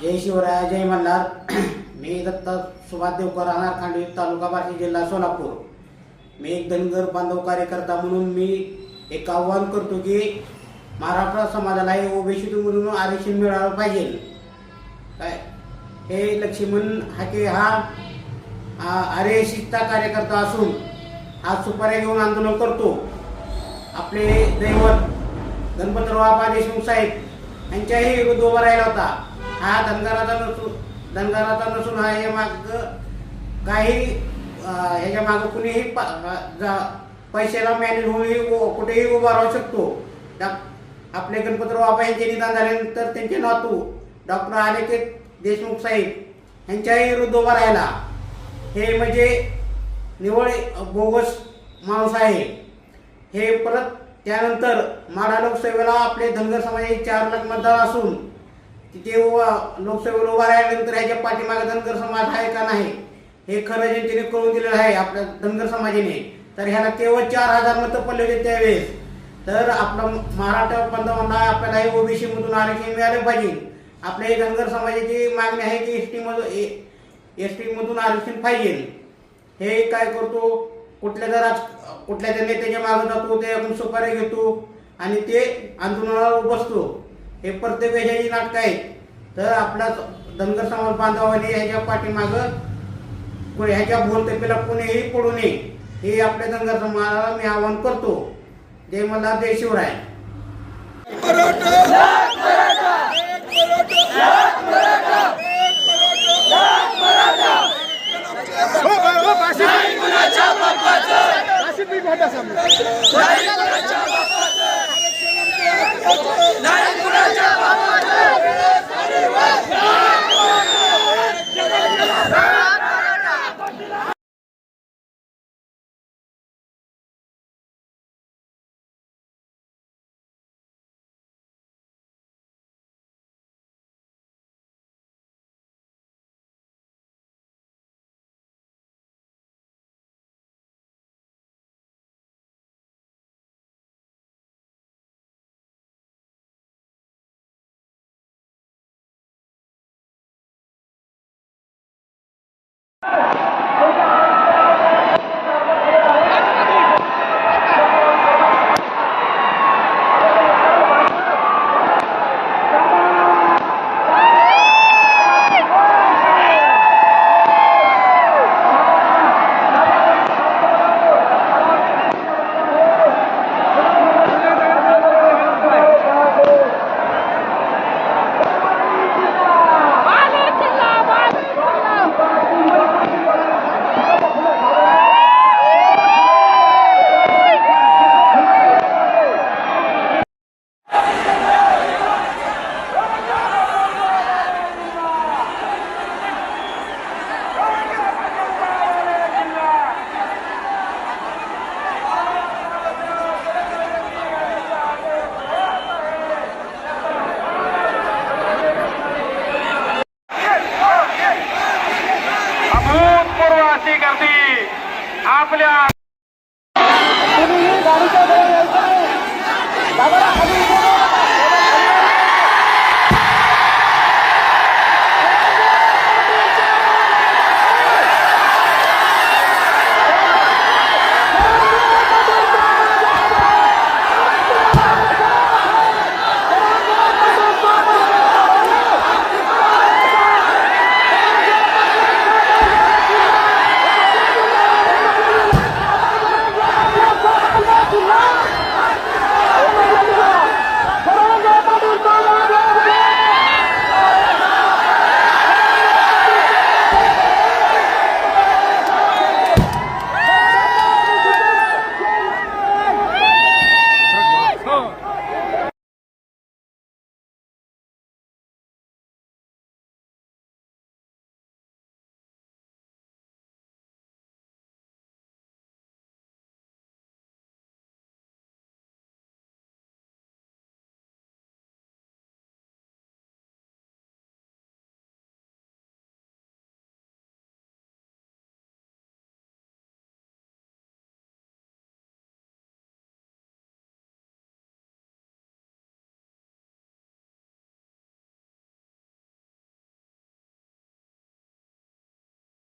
जय शिवराय जय मल्हार. मी दत्ता सुभाष देवकर राहणार खांडवी तालुका बार्शी जिल्हा सोलापूर. मी एक धनगर बांधव कार्यकर्ता म्हणून मी एक आव्हान करतो की महाराष्ट्र समाजाला हे ओबीसी म्हणून आरक्षण मिळालं पाहिजे. काय? हे लक्ष्मण हाके हा आर्यशिकता कार्यकर्ता असून हा सुपाऱ्या घेऊन आंदोलन करतो. आपले दैवत गणपतराव बाबा देशमुख साहेब यांच्याही विरुद्ध उभा राहिला होता. हा धनगराचा नसून धनगराचा नसून हा हे माग काही ह्याच्या मागं कुणीही प- जा- पैशाला मॅनेज होऊनही कुठेही उभा राहू शकतो. आपले गणपतराव बाबा यांचे निदान झाल्यानंतर त्यांचे नातू डॉक्टर आलेके देशमुख साहेब यांच्याही विरुद्ध उभा राहिला हे म्हणजे निवळ बोगस माणूस आहे. हे परत त्यानंतर माढा लोकसेवेला आपले धनगर समाजाचे चार लाख मतदार असून तिथे लोकसभा लोकसभेला उभा राहिल्यानंतर ह्याच्या पाठीमागे धनगर समाज आहे का नाही? हे खरं जनतेने कळून दिलेलं आहे आपल्या धनगर समाजाने. तर ह्याला केवळ चार हजार मतं पडले होते त्यावेळेस. तर आपला महाराष्ट्र पंतप्रधान आपल्याला हे ओबीसी मधून आरक्षण मिळाले पाहिजे. आपल्या हे धनगर समाजाची मागणी आहे की एस टी मधून एस टी मधून आरक्षण पाहिजे. हे काय करतो? कुठल्या जर कुठल्या त्या नेत्याच्या मागे जातो ते आपण सुपारी घेतो आणि ते आंदोलनाला बसतो हे प्रत्येक नाटक नाटकं आहेत. तर आपला धनगर समाज बांधवाने ह्याच्या पाठीमागं ह्याच्या बोलतेपेला कोणीही पडू नये हे आपल्या धनगर समाजाला मी आवाहन करतो. जय मला जय शिवराय. अभूतपूर्व